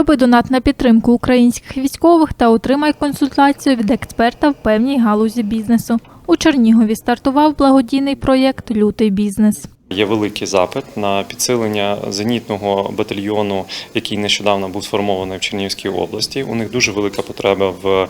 Зроби донат на підтримку українських військових та отримай консультацію від експерта в певній галузі бізнесу. У Чернігові стартував благодійний проєкт Лютий бізнес. Є великий запит на підсилення зенітного батальйону, який нещодавно був сформований в Чернігівській області. У них дуже велика потреба в е,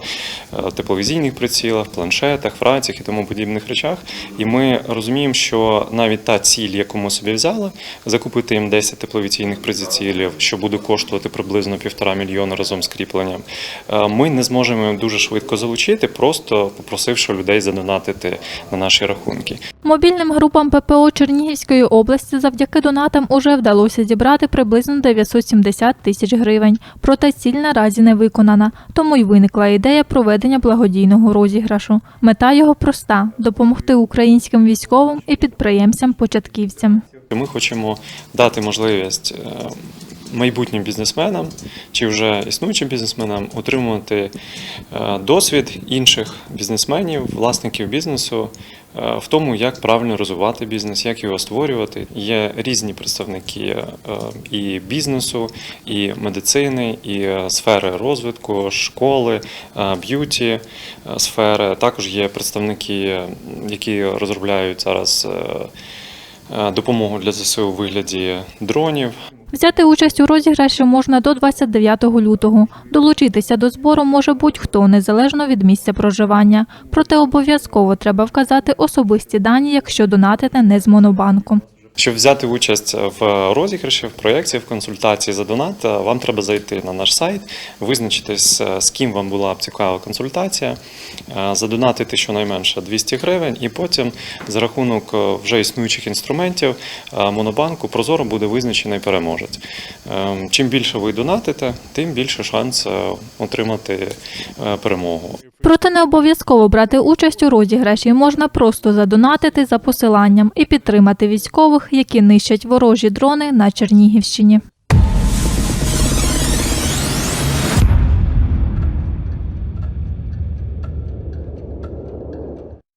тепловізійних прицілах, планшетах, фраціях і тому подібних речах. І ми розуміємо, що навіть та ціль, яку ми собі взяли, закупити їм 10 тепловізійних прицілів, що буде коштувати приблизно півтора мільйона разом з кріпленням, е, ми не зможемо дуже швидко залучити, просто попросивши людей задонатити на наші рахунки. Мобільним групам ППО Чернігівської області завдяки донатам уже вдалося зібрати приблизно 970 тисяч гривень. Проте ціль наразі не виконана, тому й виникла ідея проведення благодійного розіграшу. Мета його проста допомогти українським військовим і підприємцям-початківцям. Ми хочемо дати можливість е, майбутнім бізнесменам чи вже існуючим бізнесменам отримувати е, досвід інших бізнесменів, власників бізнесу в тому, як правильно розвивати бізнес, як його створювати. Є різні представники е, і бізнесу, і медицини, і е, сфери розвитку, школи, е, б'юті е, сфери. Також є представники, е, які розробляють зараз. е, е, допомогу для ЗСУ у вигляді дронів. Взяти участь у розіграші можна до 29 лютого. Долучитися до збору може будь-хто, незалежно від місця проживання. Проте обов'язково треба вказати особисті дані, якщо донатите не з монобанку. Щоб взяти участь в розіграші, в проєкті, в консультації за донат, е, вам треба зайти на наш сайт, визначитись, е, з ким вам була б цікава консультація, е, задонатити щонайменше 200 гривень, і потім за рахунок вже існуючих інструментів монобанку прозоро буде визначений переможець. Чим більше ви донатите, тим більше шанс отримати перемогу. Проте не обов'язково брати участь у розіграші. Можна просто задонатити за посиланням і підтримати військових, які нищать ворожі дрони на Чернігівщині.